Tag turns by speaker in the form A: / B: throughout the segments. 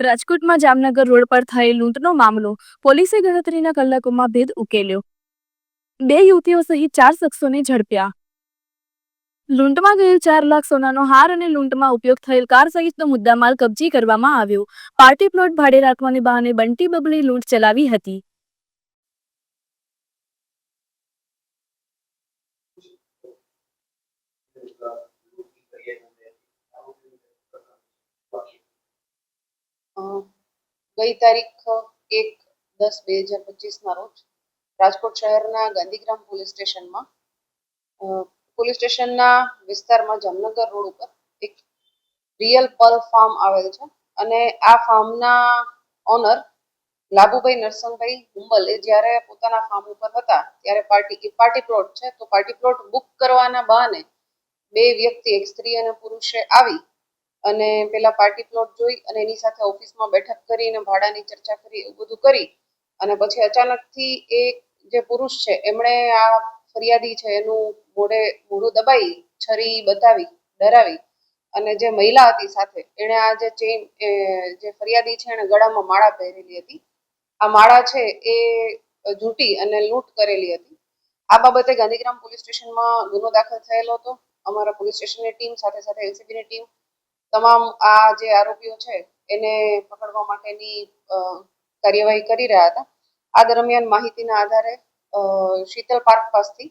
A: રાજકોટમાં જામનગર રોડ પર થયેલ લૂંટનો મામલો પોલીસે ગણતરીના કલાકોમાં ભેદ ઉકેલ્યો. બે યુવતીઓ સહિત ચાર શખ્સોને ઝડપ્યા. લૂંટમાં ગયેલ ચાર લાખ સોનાનો હાર અને લૂંટમાં ઉપયોગ થયેલ કાર સહિતનો મુદ્દામાલ કબજે કરવામાં આવ્યો. પાર્ટી પ્લોટ ભાડે રાખવાને બહાને બંટી બબલી લૂંટ ચલાવી હતી.
B: ગઈ તારીખ એક દસ બે હજાર પચીસના રોજ રાજકોટ શહેરના ગાંધીગ્રામ પોલીસ સ્ટેશનમાં પોલીસ સ્ટેશનના વિસ્તારમાં જામનગર રોડ ઉપર એક રિયલ પલ ફાર્મ આવેલ છે અને આ ફાર્મના ઓનર લાભુભાઈ નરસંગભાઈ હુંબલ એ જ્યારે પોતાના ફાર્મ ઉપર હતા ત્યારે પાર્ટી પાર્ટી પ્લોટ છે તો પાર્ટી પ્લોટ બુક કરવાના બહાને બે વ્યક્તિ, એક સ્ત્રી અને પુરુષે આવી અને પેલા પાર્ટી પ્લોટ જોઈ અને એની સાથે ઓફિસમાં બેઠક કરીને ભાડાની ચર્ચા કરી એવું બધું કરી. અને પછી અચાનકથી એ જે પુરુષ છે, એમણે આ ફરિયાદી છે, એનું મોઢે મોઢું દબાઈ, છરી બતાવી, ડરાવી. અને જે મહિલા હતી સાથે, એણે આ જે ચેઇન જે ફરિયાદી છે એણે ગળામાં માળા પહેરેલી હતી. આ માળા છે, એ જૂટી અને લૂંટ કરેલી હતી. આ બાબતે ગાંધીગ્રામ પોલીસ સ્ટેશનમાં ગુનો દાખલ થયેલો હતો. અમારા પોલીસ સ્ટેશનની ટીમ, સાથે સાથે એલસીબીની ટીમ તમામ આ જે આરોપીઓ છે, એને પકડવા માટેની કાર્યવાહી કરી રહ્યા હતા. આ દરમિયાન માહિતીના આધારે શીતલ પાર્ક પાસથી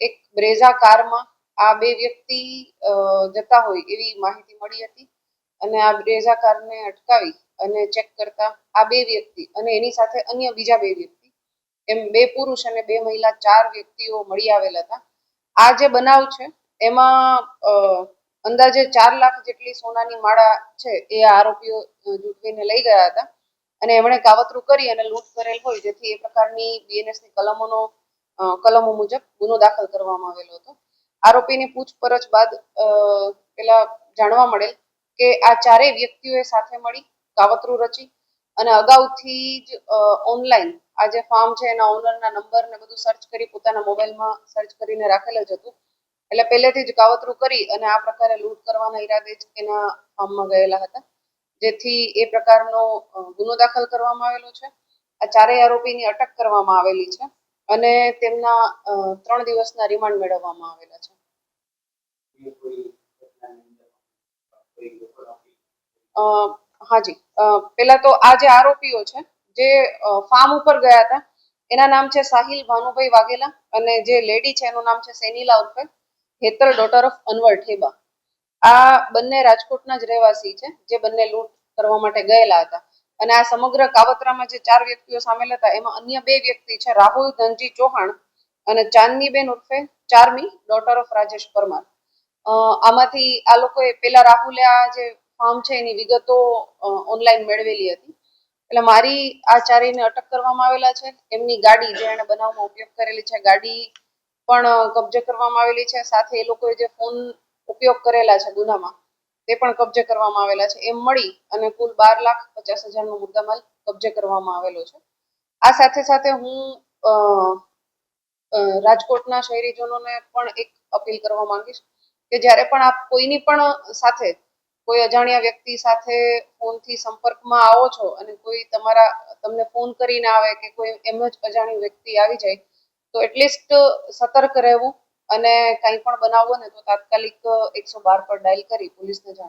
B: એક બ્રેઝા કારમાં આ બે વ્યક્તિ જતા હોય એવી માહિતી મળી હતી અને આ બ્રેઝા કારને અટકાવી અને ચેક કરતા આ બે વ્યક્તિ અને એની સાથે અન્ય બીજા બે વ્યક્તિ, એમ બે પુરુષ અને બે મહિલા ચાર વ્યક્તિઓ મળી આવેલા હતા. આ જે બનાવ છે, એમાં અંદાજે ચાર લાખ જેટલી સોનાની માળા છે એ આરોપીઓ જૂટવીને લઈ ગયા હતા. અને એમણે કાવતરું કરી અને લૂંટ કરેલ હોય. જેથી એ પ્રકારની બીએનએસની કલમોનો કલમો મુજબ ગુનો દાખલ કરવામાં આવેલો હતો. આરોપીની પૂછપરછ બાદ પેલા જાણવા મળેલ કે આ ચારેય વ્યક્તિઓએ સાથે મળી કાવતરું રચી અને અગાઉથી જ ઓનલાઈન આ જે ફાર્મ છે એના ઓનરના નંબર ને બધું સર્ચ કરી પોતાના મોબાઈલમાં સર્ચ કરીને રાખેલ જ હતું. એટલે પહેલેથી જ કાવતરું કરી અને આ પ્રકારે લૂંટ કરવાના ઈરાદે જ એના ફાર્મમાં ગયેલા હતા. જેથી એ પ્રકારનો ગુનો દાખલ કરવામાં આવેલો છે. આ ચારેય આરોપીની અટક કરવામાં આવેલી છે અને તેમના ત્રણ દિવસના રિમાન્ડ મેળવવામાં આવેલા છે. હાજી. પેલા તો આ જે આરોપીઓ છે, જે ફાર્મ ઉપર ગયા હતા, એના નામ છે સાહિલ ભાનુભાઈ વાઘેલા અને જે લેડી છે એનું નામ છે સેનીલા ઉર્ફે. Hetal daughter of Anwar Theba. આ બંને રાજકોટના જ રહેવાસી છે, જે બંને લૂંટ કરવા માટે ગયેલા હતા. અને આ સમગ્ર કાવતરામાં જે ચાર વ્યક્તિઓ સામેલ હતા, એમાં અન્ય બે વ્યક્તિ છે, રાહુલ ધનજી ચૌહાણ અને ચાંદનીબેન ઉર્ફે ચારમી ડોટર ઓફ રાજેશ પરમાર. આમાંથી આ લોકોએ પેલા રાહુલે આ જે ફાર્મ છે, એની વિગતો ઓનલાઈન મેળવેલી હતી. એટલે મારી આ ચારેયને અટક કરવામાં આવેલા છે. એમની ગાડી જે એણે બનાવમાં ઉપયોગ કરેલી છે, ગાડી પણ કબજે કરવામાં આવેલી છે. સાથે એ લોકોએ જે ફોન ઉપયોગ કરેલા છે ગુનામાં, તે પણ કબજે કરવામાં આવેલા છે. એમ મળી અને કુલ બાર લાખ પચાસ હજારનો મુદ્દામાલ કબજે કરવામાં આવેલો છે. આ સાથે સાથે હું રાજકોટના શહેરીજનોને પણ એક અપીલ કરવા માંગીશ કે જ્યારે પણ આપ કોઈની પણ સાથે, કોઈ અજાણ્યા વ્યક્તિ સાથે ફોનથી સંપર્કમાં આવો છો અને કોઈ તમારા, તમને ફોન કરીને આવે કે કોઈ એમ જ અજાણ્યું વ્યક્તિ આવી જાય તો એટલીસ્ટ સતર્ક રહેવું અને કંઈ પણ બનાવો ને તો તાત્કાલિક એકસો બાર પર ડાયલ કરી પોલીસને જાણ